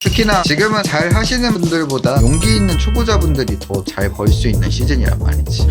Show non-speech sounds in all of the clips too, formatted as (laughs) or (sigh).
특히나 지금은 잘 하시는 분들보다 용기 있는 초보자분들이 더 잘 벌 수 있는 시즌이란 말이지.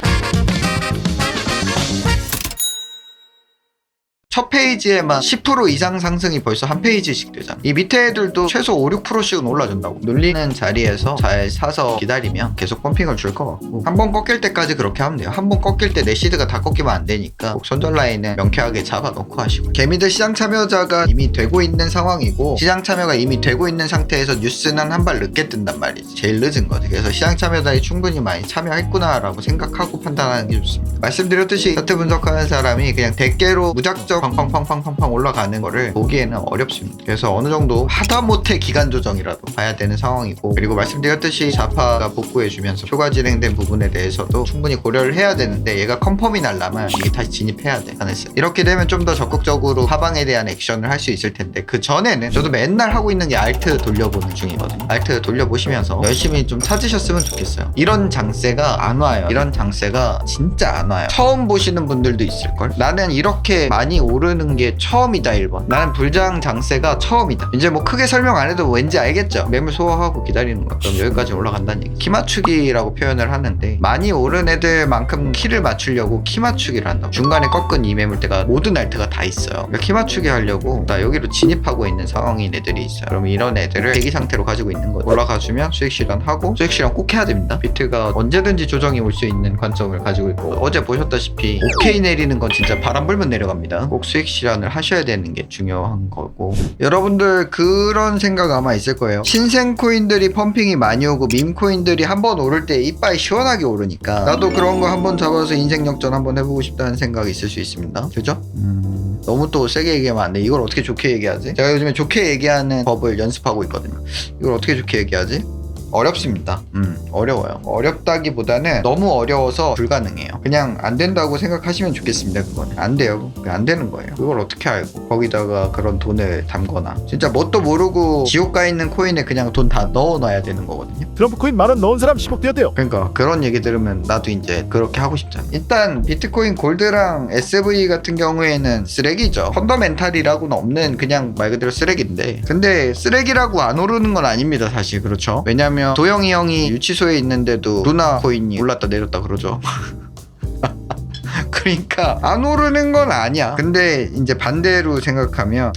첫 페이지에만 10% 이상 상승이 벌써 한 페이지씩 되잖아. 이 밑에 애들도 최소 5, 6%씩은 올라준다고. 눌리는 자리에서 잘 사서 기다리면 계속 펌핑을 줄 것 같고. 한 번 꺾일 때까지 그렇게 하면 돼요. 한 번 꺾일 때 내 시드가 다 꺾이면 안 되니까 꼭 손절 라인은 명쾌하게 잡아놓고 하시고. 개미들 시장 참여자가 이미 되고 있는 상황이고 시장 참여가 이미 되고 있는 상태에서 뉴스는 한 발 늦게 뜬단 말이지. 제일 늦은 거지. 그래서 시장 참여자이 충분히 많이 참여했구나라고 생각하고 판단하는 게 좋습니다. 말씀드렸듯이 차트 분석하는 사람이 그냥 대개로 무작정 팡팡팡팡팡팡 올라가는 거를 보기에는 어렵습니다. 그래서 어느 정도 하다못해 기간 조정이라도 봐야 되는 상황이고 그리고 말씀드렸듯이 자파가 복구해주면서 초과 진행된 부분에 대해서도 충분히 고려를 해야 되는데 얘가 컨펌이 날라면 이게 다시 진입해야 돼. 하늘색 이렇게 되면 좀 더 적극적으로 하방에 대한 액션을 할 수 있을 텐데 그 전에는 저도 맨날 하고 있는 게 알트 돌려보는 중이거든요. 알트 돌려보시면서 열심히 좀 찾으셨으면 좋겠어요. 이런 장세가 안 와요. 이런 장세가 진짜 안 와요. 처음 보시는 분들도 있을걸? 나는 이렇게 많이 오르는 게 처음이다 1번. 나는 불장 장세가 처음이다. 이제 뭐 크게 설명 안 해도 왠지 알겠죠? 매물 소화하고 기다리는 거야 그럼 여기까지 올라간다는 얘기. 키 맞추기라고 표현을 하는데 많이 오른 애들만큼 키를 맞추려고 키 맞추기를 한다고. 중간에 꺾은 이 매물대가 모든 알트가 다 있어요. 그러니까 키 맞추기 하려고 나 여기로 진입하고 있는 상황인 애들이 있어요. 그럼 이런 애들을 대기 상태로 가지고 있는 거예요 올라가주면 수익 실현하고 수익 실현 꼭 해야 됩니다. 비트가 언제든지 조정이 올 수 있는 관점을 가지고 있고 어제 보셨다시피 오케이 내리는 건 진짜 바람 불면 내려갑니다 꼭 수익 실현을 하셔야 되는 게 중요한 거고 여러분들 그런 생각 아마 있을 거예요 신생 코인들이 펌핑이 많이 오고 밈 코인들이 한 번 오를 때 이빨이 시원하게 오르니까 나도 그런 거 한 번 잡아서 인생 역전 한번 해보고 싶다는 생각이 있을 수 있습니다 그죠? 음, 너무 또 세게 얘기하면 안 돼. 이걸 어떻게 좋게 얘기하지? 제가 요즘에 좋게 얘기하는 법을 연습하고 있거든요. 이걸 어떻게 좋게 얘기하지? 어렵습니다. 음, 어려워요. 어렵다기보다는 너무 어려워서 불가능해요. 그냥 안 된다고 생각하시면 좋겠습니다. 그거는 안 돼요. 안 되는 거예요. 그걸 어떻게 알고 거기다가 그런 돈을 담거나 진짜 뭣도 모르고 지옥 가 있는 코인에 그냥 돈 다 넣어놔야 되는 거거든요. 트럼프 코인 만원 넣은 사람 10억 되었대요. 그러니까 그런 얘기 들으면 나도 이제 그렇게 하고 싶잖아. 일단 비트코인 골드랑 SV 같은 경우에는 쓰레기죠. 펀더멘탈이라고는 없는 그냥 말 그대로 쓰레기인데. 근데 쓰레기라고 안 오르는 건 아닙니다, 사실. 그렇죠. 왜냐면 도영이 형이 유치소에 있는데도 루나 코인이 올랐다 내렸다 그러죠. (laughs) 그러니까 안 오르는 건 아니야. 근데 이제 반대로 생각하면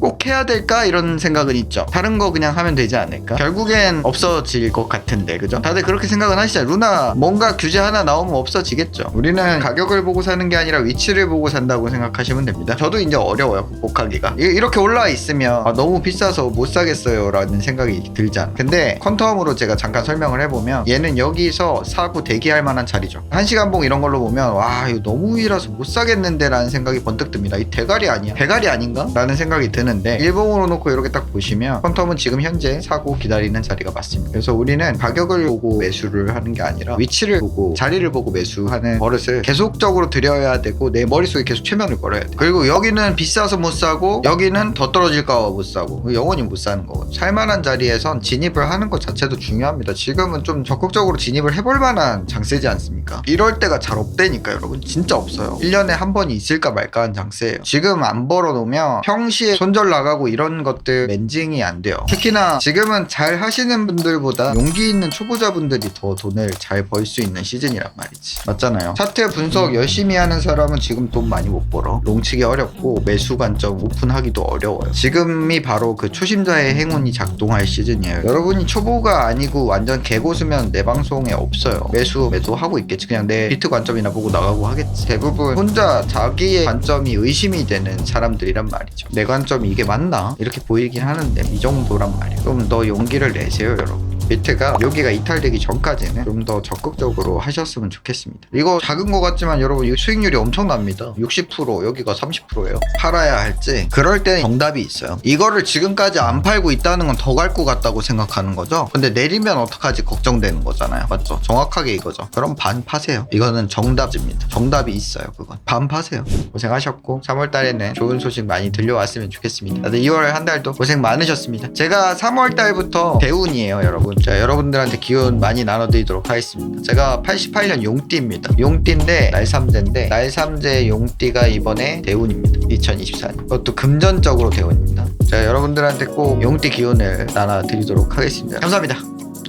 꼭 해야 될까 이런 생각은 있죠. 다른 거 그냥 하면 되지 않을까? 결국엔 없어질 것 같은데, 그죠? 다들 그렇게 생각은 하시잖아요. 루나 뭔가 규제 하나 나오면 없어지겠죠. 우리는 가격을 보고 사는 게 아니라 위치를 보고 산다고 생각하시면 됩니다. 저도 이제 어려워요, 극복하기가. 이- 이렇게 올라와 있으면 아, 너무 비싸서 못 사겠어요라는 생각이 들잖아. 근데 컨텀으로 제가 잠깐 설명을 해보면 얘는 여기서 사고 대기할 만한 자리죠. 한 시간봉 이런 걸로 보면 와 이거 너무 위라서 못 사겠는데라는 생각이 번뜩 듭니다. 이 대가리 아니야? 대가리 아닌가? 라는 생각이 드는 데 일봉으로 놓고 이렇게 딱 보시면 컨텀은 지금 현재 사고 기다리는 자리가 맞습니다. 그래서 우리는 가격을 보고 매수를 하는 게 아니라 위치를 보고 자리를 보고 매수하는 버릇을 계속적으로 들여야 되고 내 머릿속에 계속 최면을 걸어야 돼. 그리고 여기는 비싸서 못 사고 여기는 더 떨어질까 봐못 사고 영원히 못 사는 거거든. 살만한 자리에선 진입을 하는 것 자체도 중요합니다. 지금은 좀 적극적으로 진입을 해볼 만한 장세지 않습니까? 이럴 때가 잘 없다니까 여러분. 진짜 없어요. 1년에 한 번이 있을까 말까 한 장세예요. 지금 안 벌어놓으면 평시에 손절 나가고 이런 것들 멘징이 안 돼요. 특히나 지금은 잘 하시는 분들보다 용기 있는 초보자분들이 더 돈을 잘 벌 수 있는 시즌이란 말이지. 맞잖아요. 차트 분석 열심히 하는 사람은 지금 돈 많이 못 벌어. 롱치기 어렵고 매수 관점 오픈하기도 어려워요. 지금이 바로 그 초심자의 행운이 작동할 시즌이에요. 여러분이 초보가 아니고 완전 개고수면 내 방송에 없어요. 매수 매도 하고 있겠지. 그냥 내 비트 관점이나 보고 나가고 하겠지. 대부분 혼자 자기의 관점이 의심이 되는 사람들이란 말이죠. 내 관점이 이게 맞나? 이렇게 보이긴 하는데 이 정도란 말이에요. 좀 더 용기를 내세요, 여러분. 비트가 여기가 이탈되기 전까지는 좀 더 적극적으로 하셨으면 좋겠습니다. 이거 작은 거 같지만 여러분 이 수익률이 엄청납니다. 60% 여기가 30%예요. 팔아야 할지 그럴 때 정답이 있어요. 이거를 지금까지 안 팔고 있다는 건 더 갈 것 같다고 생각하는 거죠. 근데 내리면 어떡하지 걱정되는 거잖아요. 맞죠? 정확하게 이거죠. 그럼 반 파세요. 이거는 정답입니다. 정답이 있어요. 그건 반 파세요. 고생하셨고 3월 달에는 좋은 소식 많이 들려왔으면 좋겠습니다. 다들 2월 한 달도 고생 많으셨습니다. 제가 3월 달부터 대운이에요, 여러분. 자 여러분들한테 기운 많이 나눠드리도록 하겠습니다. 제가 88년 용띠입니다. 용띠인데 날삼재인데 날삼재 용띠가 이번에 대운입니다. 2024년. 그것도 금전적으로 대운입니다. 자 여러분들한테 꼭 용띠 기운을 나눠드리도록 하겠습니다. 감사합니다.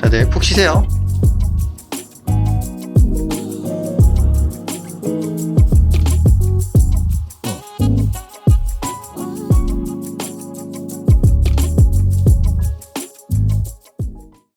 다들 푹 쉬세요